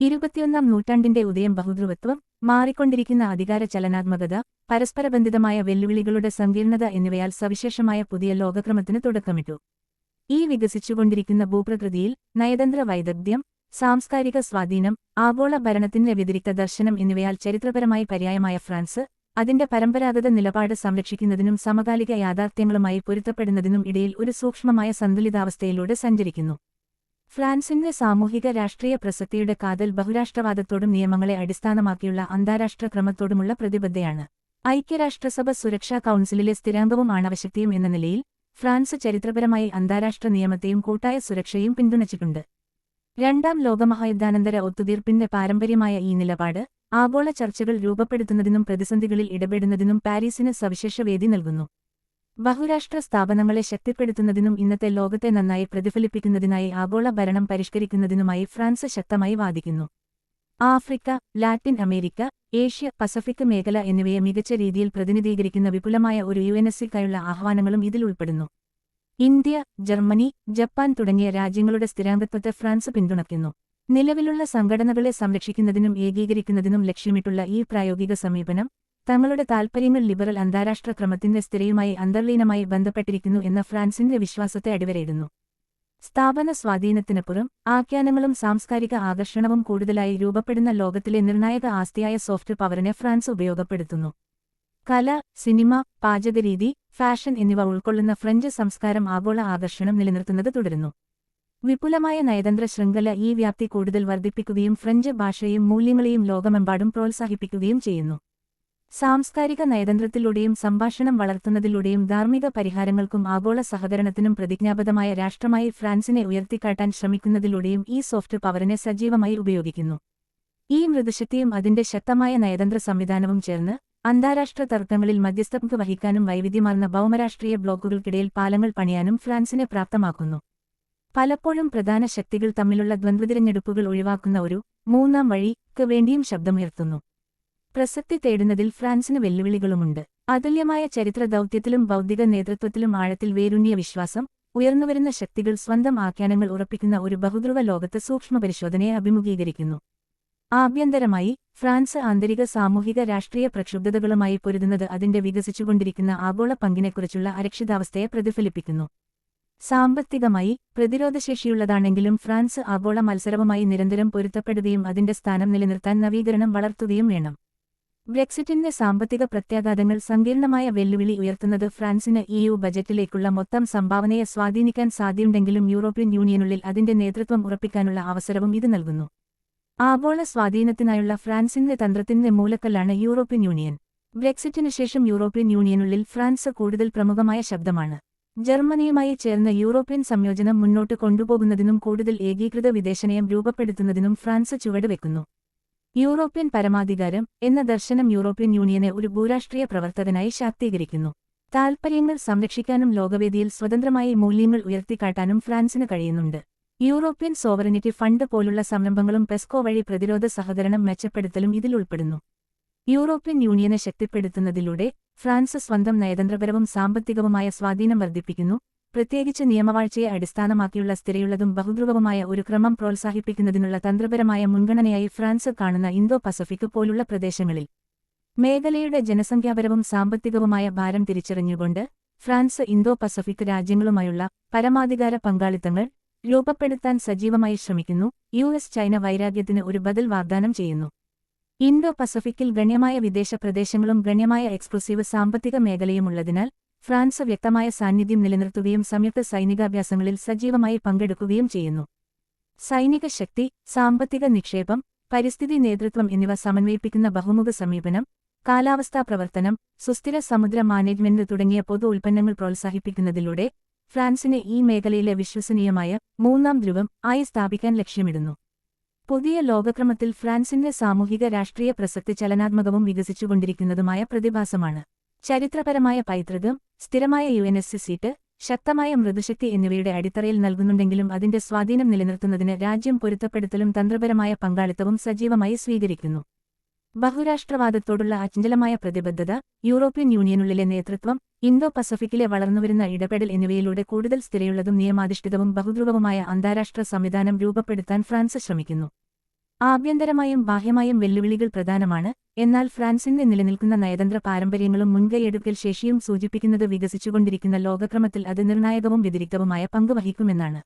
ഇരുപത്തിയൊന്നാം നൂറ്റാണ്ടിന്റെ ഉദയം ബഹുധ്രുവത്വം മാറിക്കൊണ്ടിരിക്കുന്ന അധികാര ചലനാത്മകത പരസ്പരബന്ധിതമായ വെല്ലുവിളികളുടെ സങ്കീർണത എന്നിവയാൽ സവിശേഷമായ പുതിയ ലോകക്രമത്തിന് തുടക്കമിട്ടു. ഈ വികസിച്ചുകൊണ്ടിരിക്കുന്ന ഭൂപ്രകൃതിയിൽ നയതന്ത്ര വൈദഗ്ധ്യം സാംസ്കാരിക സ്വാധീനം ആഗോള ഭരണത്തിന്റെ വ്യതിരിക്ത ദർശനം എന്നിവയാൽ ചരിത്രപരമായി പര്യായമായ ഫ്രാൻസ് അതിന്റെ പരമ്പരാഗത നിലപാട് സംരക്ഷിക്കുന്നതിനും സമകാലിക യാഥാർത്ഥ്യങ്ങളുമായി പൊരുത്തപ്പെടുന്നതിനും ഇടയിൽ ഒരു സൂക്ഷ്മമായ സന്തുലിതാവസ്ഥയിലൂടെ സഞ്ചരിക്കുന്നു. ഫ്രാൻസിന്റെ സാമൂഹിക രാഷ്ട്രീയ പ്രസക്തിയുടെ കാതൽ ബഹുരാഷ്ട്രവാദത്തോടും നിയമങ്ങളെ അടിസ്ഥാനമാക്കിയുള്ള അന്താരാഷ്ട്ര ക്രമത്തോടുമുള്ള പ്രതിബദ്ധയാണ്. ഐക്യരാഷ്ട്രസഭ സുരക്ഷാ കൌൺസിലിലെ സ്ഥിരാംഗവും ആണവശക്തിയും എന്ന നിലയിൽ ഫ്രാൻസ് ചരിത്രപരമായി അന്താരാഷ്ട്ര നിയമത്തെയും കൂട്ടായ സുരക്ഷയും പിന്തുണച്ചിട്ടുണ്ട്. രണ്ടാം ലോകമഹായുദ്ധാനന്തര ഒത്തുതീർപ്പിന്റെ പാരമ്പര്യമായ ഈ നിലപാട് ആഗോള ചർച്ചകൾ രൂപപ്പെടുത്തുന്നതിനും പ്രതിസന്ധികളിൽ ഇടപെടുന്നതിനും പാരീസിന് സവിശേഷ വേദി നൽകുന്നു. ബഹുരാഷ്ട്ര സ്ഥാപനങ്ങളെ ശക്തിപ്പെടുത്തുന്നതിനും ഇന്നത്തെ ലോകത്തെ നന്നായി പ്രതിഫലിപ്പിക്കുന്നതിനായി ആഗോള ഭരണം പരിഷ്കരിക്കുന്നതിനുമായി ഫ്രാൻസ് ശക്തമായി വാദിക്കുന്നു. Africa Latin America Asia Pacific മേഖല എന്നിവയെ മികച്ച രീതിയിൽ പ്രതിനിധീകരിക്കുന്ന വിപുലമായ ഒരു യു എൻ എസ്സിക്കായുള്ള ആഹ്വാനങ്ങളും ഇതിൽ ഉൾപ്പെടുന്നു. ഇന്ത്യ ജർമ്മനി ജപ്പാൻ തുടങ്ങിയ രാജ്യങ്ങളുടെ സ്ഥിരാംഗത്വത്തെ ഫ്രാൻസ് പിന്തുണയ്ക്കുന്നു. നിലവിലുള്ള സംഘടനകളെ സംരക്ഷിക്കുന്നതിനും ഏകീകരിക്കുന്നതിനും ലക്ഷ്യമിട്ടുള്ള ഈ പ്രായോഗിക സമീപനം തങ്ങളുടെ താൽപ്പര്യങ്ങൾ ലിബറൽ അന്താരാഷ്ട്ര ക്രമത്തിന്റെ സ്ഥിരയുമായി അന്തർലീനമായി ബന്ധപ്പെട്ടിരിക്കുന്നു എന്ന ഫ്രാൻസിന്റെ വിശ്വാസത്തെ അടിവരയിടുന്നു. സ്ഥാപന സ്വാധീനത്തിനപ്പുറം ആഖ്യാനങ്ങളും സാംസ്കാരിക ആകർഷണവും കൂടുതലായി രൂപപ്പെടുന്ന ലോകത്തിലെ നിർണായക ആസ്തിയായ സോഫ്റ്റ് പവറിനെ ഫ്രാൻസ് ഉപയോഗപ്പെടുത്തുന്നു. കല സിനിമ പാചകരീതി ഫാഷൻ എന്നിവ ഉൾക്കൊള്ളുന്ന ഫ്രഞ്ച് സംസ്കാരം ആഗോള ആകർഷണം നിലനിർത്തുന്നത് തുടരുന്നു. വിപുലമായ നയതന്ത്ര ശൃംഖല ഈ വ്യാപ്തി കൂടുതൽ വർദ്ധിപ്പിക്കുകയും ഫ്രഞ്ച് ഭാഷയും മൂല്യങ്ങളെയും ലോകമെമ്പാടും പ്രോത്സാഹിപ്പിക്കുകയും ചെയ്യുന്നു. സാംസ്കാരിക നയതന്ത്രത്തിലൂടെയും സംഭാഷണം വളർത്തുന്നതിലൂടെയും ധാർമ്മിക പരിഹാരങ്ങൾക്കും ആഗോള സഹകരണത്തിനും പ്രതിജ്ഞാബദ്ധമായ രാഷ്ട്രമായി ഫ്രാൻസിനെ ഉയർത്തിക്കാട്ടാൻ ശ്രമിക്കുന്നതിലൂടെയും ഈ സോഫ്റ്റ് പവറിനെ സജീവമായി ഉപയോഗിക്കുന്നു. ഈ മൃദുശക്തിയും അതിന്റെ ശക്തമായ നയതന്ത്ര സംവിധാനവും ചേർന്ന് അന്താരാഷ്ട്ര തർക്കങ്ങളിൽ മധ്യസ്ഥം വഹിക്കാനും വൈവിധ്യമാർന്ന ഭൗമരാഷ്ട്രീയ ബ്ലോക്കുകൾക്കിടയിൽ പാലങ്ങൾ പണിയാനും ഫ്രാൻസിനെ പ്രാപ്തമാക്കുന്നു. പലപ്പോഴും പ്രധാന ശക്തികൾ തമ്മിലുള്ള ദ്വന്ദ്വതിരഞ്ഞെടുപ്പുകൾ ഒഴിവാക്കുന്ന ഒരു മൂന്നാം വഴിക്ക് വേണ്ടിയും ശബ്ദമുയർത്തുന്നു. പ്രസക്തി തേടുന്നതിൽ ഫ്രാൻസിന് വെല്ലുവിളികളുമുണ്ട്. അതുല്യമായ ചരിത്ര ദൗത്യത്തിലും ബൗദ്ധിക നേതൃത്വത്തിലും ആഴത്തിൽ വേരുണ്യ വിശ്വാസം ഉയർന്നുവരുന്ന ശക്തികൾ സ്വന്തം ആഖ്യാനങ്ങൾ ഉറപ്പിക്കുന്ന ഒരു ബഹുദ്രുവ ലോകത്ത് സൂക്ഷ്മപരിശോധനയെ അഭിമുഖീകരിക്കുന്നു. ആഭ്യന്തരമായി ഫ്രാൻസ് ആന്തരിക സാമൂഹിക രാഷ്ട്രീയ പ്രക്ഷുബ്ധതകളുമായി പൊരുതുന്നത് അതിന്റെ വികസിച്ചുകൊണ്ടിരിക്കുന്ന ആഗോള പങ്കിനെക്കുറിച്ചുള്ള അരക്ഷിതാവസ്ഥയെ പ്രതിഫലിപ്പിക്കുന്നു. സാമ്പത്തികമായി പ്രതിരോധശേഷിയുള്ളതാണെങ്കിലും ഫ്രാൻസ് ആഗോള മത്സരവുമായി നിരന്തരം പൊരുത്തപ്പെടുകയും അതിന്റെ സ്ഥാനം നിലനിർത്താൻ നവീകരണം വളർത്തുകയും വേണം. ബ്രെക്സിറ്റിന്റെ സാമ്പത്തിക പ്രത്യാഘാതങ്ങൾ സങ്കീർണമായ വെല്ലുവിളി ഉയർത്തുന്നത് ഫ്രാൻസിന് ഇയു ബജറ്റിലേക്കുള്ള മൊത്തം സംഭാവനയെ സ്വാധീനിക്കാൻ സാധ്യമുണ്ടെങ്കിലും യൂറോപ്യൻ യൂണിയനുള്ളിൽ അതിന്റെ നേതൃത്വം ഉറപ്പിക്കാനുള്ള അവസരവും ഇത് നൽകുന്നു. ആഗോള സ്വാധീനത്തിനായുള്ള ഫ്രാൻസിന്റെ തന്ത്രത്തിന്റെ മൂലക്കല്ലാണ് യൂറോപ്യൻ യൂണിയൻ. ബ്രെക്സിറ്റിനു ശേഷം യൂറോപ്യൻ യൂണിയനുള്ളിൽ ഫ്രാൻസ് കൂടുതൽ പ്രമുഖമായ ശബ്ദമാണ്. ജർമ്മനിയുമായി ചേർന്ന യൂറോപ്യൻ സംയോജനം മുന്നോട്ട് കൊണ്ടുപോകുന്നതിനും കൂടുതൽ ഏകീകൃത വിദേശനയം രൂപപ്പെടുത്തുന്നതിനും ഫ്രാൻസ് ചുവടുവെക്കുന്നു. യൂറോപ്യൻ പരമാധികാരം എന്ന ദർശനം യൂറോപ്യൻ യൂണിയനെ ഒരു ഭൂരാഷ്ട്രീയ പ്രവർത്തകനായി ശാക്തീകരിക്കുന്നു. താൽപ്പര്യങ്ങൾ സംരക്ഷിക്കാനും ലോകവേദിയിൽ സ്വതന്ത്രമായി മൂല്യങ്ങൾ ഉയർത്തിക്കാട്ടാനും ഫ്രാൻസിന് കഴിയുന്നുണ്ട്. യൂറോപ്യൻ സോവറിനിറ്റി ഫണ്ട് പോലുള്ള സംരംഭങ്ങളും പെസ്കോ വഴി പ്രതിരോധ സഹകരണം മെച്ചപ്പെടുത്തലും ഇതിൽ ഉൾപ്പെടുന്നു. യൂറോപ്യൻ യൂണിയനെ ശക്തിപ്പെടുത്തുന്നതിലൂടെ ഫ്രാൻസ് സ്വന്തം നയതന്ത്രപരവും സാമ്പത്തികവുമായ സ്വാധീനം വർദ്ധിപ്പിക്കുന്നു. പ്രത്യേകിച്ച് നിയമവാഴ്ചയെ അടിസ്ഥാനമാക്കിയുള്ള സ്ഥിരയുള്ളതും ബഹുധ്രുവവുമായ ഒരു ക്രമം പ്രോത്സാഹിപ്പിക്കുന്നതിനുള്ള തന്ത്രപരമായ മുൻഗണനയായി ഫ്രാൻസ് കാണുന്ന ഇന്തോ പസഫിക് പോലുള്ള പ്രദേശങ്ങളിൽ. മേഖലയുടെ ജനസംഖ്യാപരവും സാമ്പത്തികവുമായ ഭാരം തിരിച്ചറിഞ്ഞുകൊണ്ട് ഫ്രാൻസ് ഇന്തോ പസഫിക് രാജ്യങ്ങളുമായുള്ള പരമാധികാര പങ്കാളിത്തങ്ങൾ രൂപപ്പെടുത്താൻ സജീവമായി ശ്രമിക്കുന്നു യു എസ് ചൈന വൈരാഗ്യത്തിന് ഒരു ബദൽ വാഗ്ദാനം ചെയ്യുന്നു. ഇന്തോ പസഫിക്കിൽ ഗണ്യമായ വിദേശ പ്രദേശങ്ങളും ഗണ്യമായ എക്സ്ക്ലൂസീവ് സാമ്പത്തിക മേഖലയുമുള്ളതിനാൽ ഫ്രാൻസ് വ്യക്തമായ സാന്നിധ്യം നിലനിർത്തുകയും സംയുക്ത സൈനികാഭ്യാസങ്ങളിൽ സജീവമായി പങ്കെടുക്കുകയും ചെയ്യുന്നു. സൈനിക ശക്തി സാമ്പത്തിക നിക്ഷേപം പരിസ്ഥിതി നേതൃത്വം എന്നിവ സമന്വയിപ്പിക്കുന്ന ബഹുമുഖ സമീപനം കാലാവസ്ഥാ പ്രവർത്തനം സുസ്ഥിര സമുദ്ര മാനേജ്മെന്റ് തുടങ്ങിയ പൊതു ഉൽപ്പന്നങ്ങൾ പ്രോത്സാഹിപ്പിക്കുന്നതിലൂടെ ഫ്രാൻസിനെ ഈ മേഖലയിലെ വിശ്വസനീയമായ മൂന്നാം ധ്രുവം ആയി സ്ഥാപിക്കാൻ ലക്ഷ്യമിടുന്നു. പുതിയ ലോകക്രമത്തിൽ ഫ്രാൻസിന്റെ സാമൂഹിക രാഷ്ട്രീയ പ്രസക്തി ചലനാത്മകവും വികസിച്ചുകൊണ്ടിരിക്കുന്നതുമായ പ്രതിഭാസമാണ്. ചരിത്രപരമായ പൈതൃകം സ്ഥിരമായ യു എൻ എസ് സീറ്റ് ശക്തമായ മൃദുശക്തി എന്നിവയുടെ അടിത്തറയിൽ നൽകുന്നുണ്ടെങ്കിലും അതിന്റെ സ്വാധീനം നിലനിർത്തുന്നതിന് രാജ്യം പൊരുത്തപ്പെടുത്തലും തന്ത്രപരമായ പങ്കാളിത്തവും സജീവമായി സ്വീകരിക്കുന്നു. ബഹുരാഷ്ട്രവാദത്തോടുള്ള അചഞ്ചലമായ പ്രതിബദ്ധത യൂറോപ്യൻ യൂണിയനുള്ളിലെ നേതൃത്വം ഇന്തോ പസഫിക്കിലെ വളർന്നുവരുന്ന ഇടപെടൽ എന്നിവയിലൂടെ കൂടുതൽ സ്ഥിരയുള്ളതും നിയമാധിഷ്ഠിതവും ബഹുധ്രുവവുമായ അന്താരാഷ്ട്ര സംവിധാനം രൂപപ്പെടുത്താൻ ഫ്രാൻസ് ശ്രമിക്കുന്നു. ആഭ്യന്തരമായും ബാഹ്യമായും വെല്ലുവിളികൾ പ്രധാനമാണ്. എന്നാൽ ഫ്രാൻസിന്റെ നിലനിൽക്കുന്ന നയതന്ത്ര പാരമ്പര്യങ്ങളും മുൻകൈയെടുക്കൽ ശേഷിയും സൂചിപ്പിക്കുന്നത് വികസിച്ചുകൊണ്ടിരിക്കുന്ന ലോകക്രമത്തിൽ അത് നിർണായകവും വ്യതിരിക്തവുമായ പങ്ക് വഹിക്കുമെന്നാണ്.